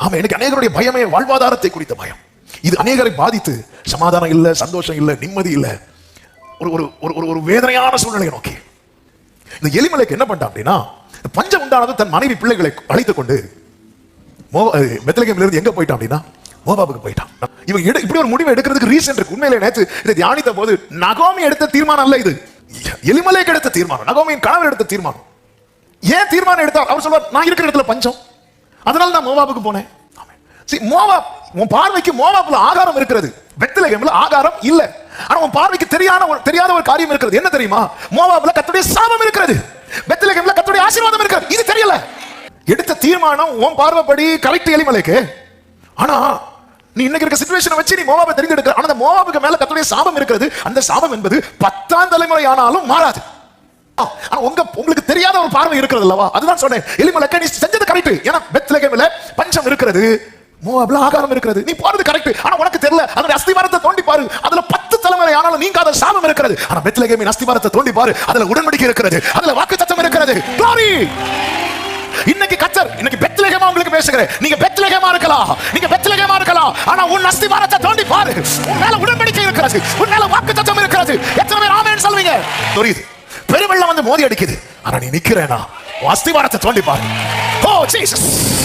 ஆமா எனக்கு அநேகருடைய பயமே வாழ்வாதாரத்தை குறித்த பயம். இது அநேகரை பாதித்து சமாதானம் இல்ல சந்தோஷம் இல்ல நிம்மதி இல்ல. ஒரு ஒரு ஒரு ஒரு- ஒரு வேதனையான சூழ்நிலையை நோக்கி. இந்த எலிமலைக்கு என்ன பண்ணிட்டான் அப்படின்னா பஞ்சம் உண்டானது தன் மனைவி பிள்ளைகளை அழைத்து கொண்டு மெத்தலகம்ல இருந்து எங்க போயிட்டான் அப்படின்னா மோபாபுக்கு போயிட்டான். இவன் எடு- இப்படி ஒரு முடிவு எடுக்கிறதுக்கு ரீசன் இருக்கு. உண்மையிலே நேற்று இதை தியானித்த போது நகோமி எடுத்த தீர்மானம் அல்ல இது. எலிமலைக்கு எடுத்த தீர்மானம் நகோமியின் கணவர் எடுத்த தீர்மானம். ஏன் தீர்மானம் எடுத்தார்? அவர் சொல்வார் நான் இருக்கிற இடத்துல பஞ்சம். அதனால நான் மோவாபுக்கு போனேன். மோவாப் உன் பார்வைக்கு மோவாப்ல ஆகாரம் இருக்கிறது. பெத்லகேம்ல ஆகாரம் இல்ல. ஆனா உன் பார்வைக்கு தெரியாத ஒரு தெரியாத ஒரு காரியம் இருக்கிறது. என்ன தெரியுமா? மோவாப்ல கத்துடைய சாபம் இருக்கிறது. பெத்லகேம்ல கத்துடைய ஆசீர்வாதம் இருக்கிறது. இது தெரியல. எடுத்த தீர்மானம் உன் பார்வைப்படி கரெக்ட் எலிமலைக்கு ஆனா நீ இன்னைக்கு இருக்க சிச்சுவேஷனை வச்சு நீ மோவாபை தெரிந்தெடுக்க ஆனா அந்த மோவாபுக்கு மேல கத்துடைய சாபம் இருக்கிறது. அந்த சாபம் என்பது பத்தாம் தலைமுறை ஆனாலும் மாறாது. ஆனா உங்க உங்களுக்கு தெரியாத ஒரு பார்வை இருக்கிறது அல்லவா? அதுதான் சொன்னேன். எலிமலைக்க நீ செஞ்சது கரெக்ட் ஏன்னா பெத்லகேம்ல பஞ்சம் இருக்கிறது. மோவாப்ல ஆகாரம் இருக்கிறது. நீ போறது கரெக்ட் ஆனா உனக்கு தெரியல. அதோட அஸ்திவாரத்தை தோண்டி பாரு. அதுல பத்து தலைமுறை ஆனாலும் நீங்காத சாபம் இருக்கிறது. ஆனா பெத்லகேமின் அஸ்திவாரத்தை தோண்டி பாரு. அதுல உடன்படிக்கை இருக்கிறது. அதுல வாக்குத்தத்தம் இருக்கிறது. Glory! இன்னைக்கு கத்தர் இன்னைக்கு பெத்லகேமா உங்களுக்கு பேசுகிறேன். நீங்க பெத்லகேமா இருக்கலாம். நீங்க பெத்லகேமா இருக்கலாம். ஆனா உன் அஸ்திவாரத்தை தோண்டி பாரு. உன் மேல உடன்படிக்கை இருக்கிறது. உன் மேல சத்தம் இருக்கிறது. எத்தனை பேர் ஆமென் சொல்வீங்க? புரியுது பெருவெள்ளம் வந்து மோதி அடிக்குது. ஆனா நீ நிக்கிறேனா? அஸ்திவாரத்தை தோண்டி பாரு. Jesus